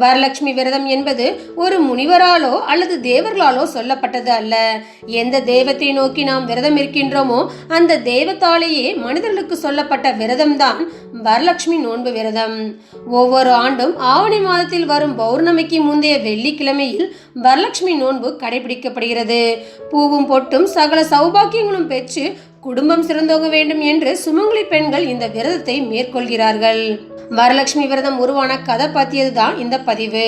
வரலட்சுமி விரதம் என்பது ஒரு முனிவராலோ அல்லது தேவர்களாலோ சொல்லப்பட்டது அல்ல. எந்த தெய்வத்தை நோக்கி நாம் விரதம் இருக்கின்றோமோ அந்த தெய்வத்தாலேயே மனிதர்களுக்கு சொல்லப்பட்ட விரதம்தான் வரலட்சுமி நோன்பு விரதம். ஒவ்வொரு ஆண்டும் ஆவணி மாதத்தில் வரும் பௌர்ணமிக்கு முந்தைய வெள்ளிக்கிழமையில் வரலட்சுமி நோன்பு கடைபிடிக்கப்படுகிறது. பூவும் பொட்டும் சகல சௌபாக்கியங்களும் பெற்று குடும்பம் சிறந்தோங்க வேண்டும் என்று சுமங்கலி பெண்கள் இந்த விரதத்தை மேற்கொள்கிறார்கள். வரலட்சுமி விரதம் உருவான கதை பத்தியதுதான் இந்த பதிவு.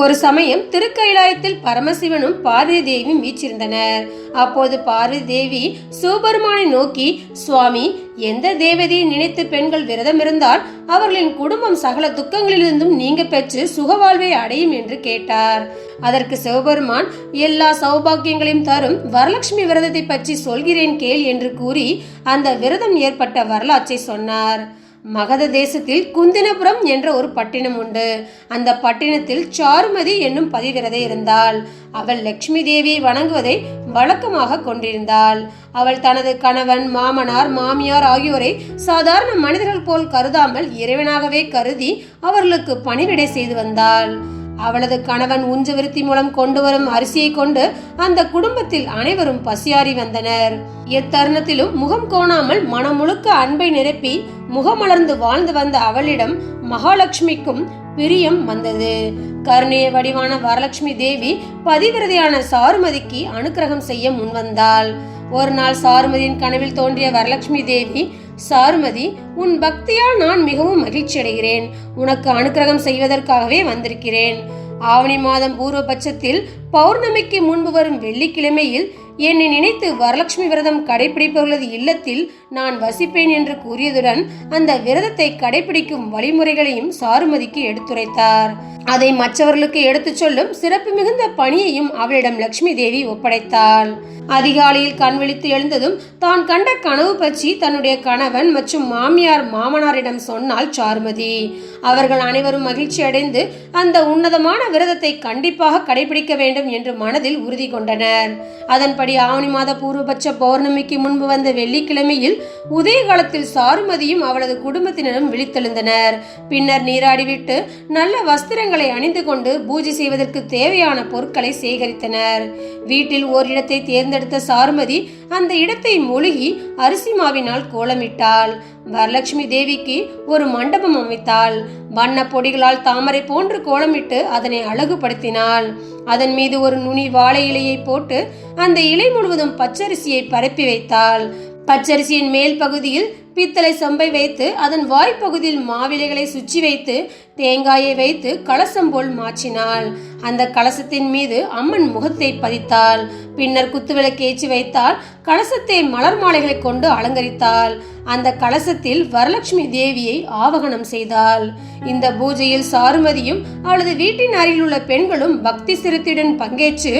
ஒரு சமயம் திருக்கைலாயத்தில் பரமசிவனும் பார்வதி தேவியும் வீச்சிருந்தனர் அப்போது பார்வதி தேவி சிவபெருமானை நோக்கி சுவாமி எந்த தேவதையை நினைத்து பெண்கள் விரதம் இருந்தால் அவர்களின் குடும்பம் சகல துக்கங்களிலிருந்தும் நீங்க பெற்று சுகவாழ்வை அடையும் என்று கேட்டார். அதற்கு சிவபெருமான் எல்லா சௌபாக்கியங்களையும் தரும் வரலட்சுமி விரதத்தை பற்றி சொல்கிறேன் கேள் என்று கூறி அந்த விரதம் ஏற்பட்ட வரலாற்றை சொன்னார். மகத தேசத்தில் குந்தினபுரம் என்ற ஒரு பட்டினம் உண்டு. அந்த பட்டினத்தில் சாருமதி என்னும் பதிவிரதை இருந்தாள். அவள் லட்சுமி தேவியை வணங்குவதை வழக்கமாக கொண்டிருந்தாள். அவள் தனது கணவன் மாமனார் மாமியார் ஆகியோரை சாதாரண மனிதர்கள் போல் கருதாமல் இறைவனாகவே கருதி அவர்களுக்கு பணிவிடை செய்து வந்தாள். அவளது கணவன் உஞ்சவிருத்தி மூலம் கொண்டு வரும் அரிசியை கொண்டு அந்த குடும்பத்தில் அனைவரும் பசியாறி வந்தனர். எத்தருணத்திலும் முகம் கோணாமல் மனம் முழுக்க அன்பை நிரப்பி முகமலர்ந்து வாழ்ந்து வந்த அவளிடம் மகாலட்சுமிக்கும் பிரியம் வந்தது. கருணைய வடிவான வரலட்சுமி தேவி பதிவிரதையான சாருமதிக்கு அனுக்கிரகம் செய்ய முன்வந்தாள். ஒரு நாள் சாருமதியின் கனவில் தோன்றிய வரலட்சுமி தேவி சாருமதி உன் பக்தியால் நான் மிகவும் மகிழ்ச்சி அடைகிறேன் உனக்கு அனுக்கிரகம் செய்வதற்காகவே வந்திருக்கிறேன். ஆவணி மாதம் பூர்வபட்சத்தில் பௌர்ணமிக்கு முன்பு வரும் வெள்ளிக்கிழமையில் என்னை நினைத்து வரலட்சுமி விரதம் கடைபிடிப்பவர்களது இல்லத்தில் நான் வசிப்பேன் என்று கூறியதுடன் அந்த விரதத்தை கடைபிடிக்கும் வழிமுறைகளையும் சாருமதிக்கு எடுத்துரைத்தார். அதை மற்றவர்களுக்கு எடுத்துச் சொல்லும் சிறப்பு மிகுந்த பணியையும் அவளிடம் லட்சுமி தேவி ஒப்படைத்தாள். அதிகாலையில் கண் விழித்து எழுந்ததும் தான் கண்ட கனவு பற்றி தன்னுடைய கணவன் மற்றும் மாமியார் மாமனாரிடம் சொன்னால் சாருமதி. அவர்கள் அனைவரும் மகிழ்ச்சி அடைந்து அந்த உன்னதமான விரதத்தை கண்டிப்பாக கடைபிடிக்க வேண்டும் என்று மனதில் உறுதி கொண்டனர். அதன்படி ஆவணி மாத பூர்வபட்ச பௌர்ணமிக்கு முன்பு வந்த வெள்ளிக்கிழமையில் உதய காலத்தில் சாருமதியும் அவளது குடும்பத்தினரும் விழித்தெழுந்தனர். பின்னர் நீராடிவிட்டு நல்ல வஸ்திரங்களை அணிந்து கொண்டு பூஜை செய்வதற்கு தேவையான பொருட்களை சேகரித்தனர். வீட்டில் ஓரிடத்தை தேர்ந்தெடுத்த சாருமதி அந்த இடத்தை மொழுகி அரிசி மாவினால் கோலமிட்டாள். வரலட்சுமி தேவிக்கு ஒரு மண்டபம் அமைத்தாள். வண்ண பொடிகளால் தாமரை போன்று கோலமிட்டு அதனை அழகுபடுத்தினாள். அதன் மீது ஒரு நுனி வாழை இலையை போட்டு அந்த இலை முழுவதும் பச்சரிசியை பரப்பி வைத்தாள். பச்சரிசியின் மேல் பகுதியில் பித்தளை சொம்பை வைத்து அதன் வாய்ப்பகுதியில் மாவிலைகளை சுற்றி வைத்து தேங்காயை வைத்து கலசம் போல் மாற்றினாள். அந்த கலசத்தின் மீது அம்மன் முகத்தை பதித்தாள். பின்னர் குத்துவிளக்கு ஏற்றி வைத்தால் கலசத்தை மலர் மாலைகளை கொண்டு அலங்கரித்தாள். அந்த கலசத்தில் வரலட்சுமி தேவியை ஆவகனம் செய்தாள். இந்த பூஜையில் சாருமதியும் அவளது வீட்டின் அருகில் உள்ள பெண்களும் பக்தி சிரத்துடன் பங்கேற்று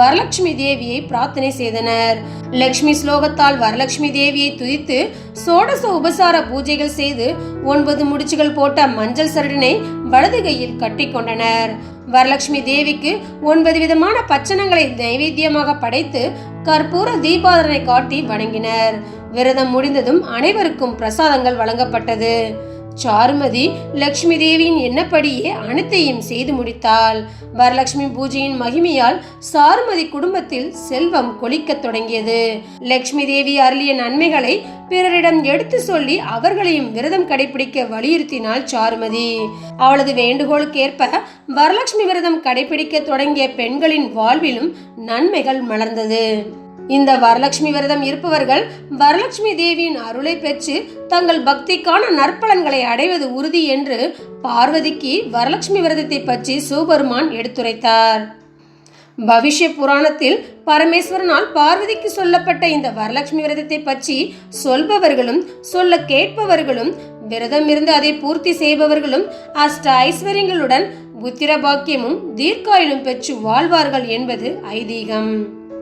வரலட்சுமி தேவியை பிரார்த்தனை செய்தனர். லட்சுமி ஸ்லோகத்தால் வரலட்சுமி தேவியை துதித்து சோட சோடச உபசார பூஜைகள் செய்து ஒன்பது முடிச்சுகள் போட்ட மஞ்சள் சரடினை வலது கையில் கட்டிக்கொண்டனர் வரலட்சுமி தேவிக்கு ஒன்பது விதமான பச்சனங்களை நைவேத்தியமாக படைத்து கற்பூர தீபாதனை காட்டி வணங்கினர். விரதம் முடிந்ததும் அனைவருக்கும் பிரசாதங்கள் வழங்கப்பட்டது. சாருமதி லக்ஷ்மி தேவியின் எண்ணப்படியே அனைத்தையும் செய்து முடித்தாள். வரலட்சுமி பூஜையின் மகிமையால் சாருமதி குடும்பத்தில் செல்வம் கொளிக்கத் தொடங்கியது. லக்ஷ்மி தேவி அருளிய நன்மைகளை பிறரிடம் எடுத்து சொல்லி அவர்களையும் விரதம் கடைபிடிக்க வலியுறுத்தினாள் சாருமதி. அவளது வேண்டுகோளுக்கேற்ப வரலட்சுமி விரதம் கடைபிடிக்க தொடங்கிய பெண்களின் வாழ்விலும் நன்மைகள் மலர்ந்தது. இந்த வரலட்சுமி விரதம் இருப்பவர்கள் வரலட்சுமி தேவியின் அருளை பெற்று தங்கள் பக்திக்கான நற்பலன்களை அடைவது உறுதி என்று பார்வதிக்கு வரலட்சுமி விரதத்தை பற்றி சிவபெருமான் எடுத்துரைத்தார். பவிஷ்ய புராணத்தில் பரமேஸ்வரனால் பார்வதிக்கு சொல்லப்பட்ட இந்த வரலட்சுமி விரதத்தை பற்றி சொல்பவர்களும் சொல்ல கேட்பவர்களும் விரதம் இருந்து அதை பூர்த்தி செய்பவர்களும் அஷ்ட ஐஸ்வர்யங்களுடன் புத்திர பாக்கியமும் தீர்க்காயிலும் பெற்று வாழ்வார்கள் என்பது ஐதீகம்.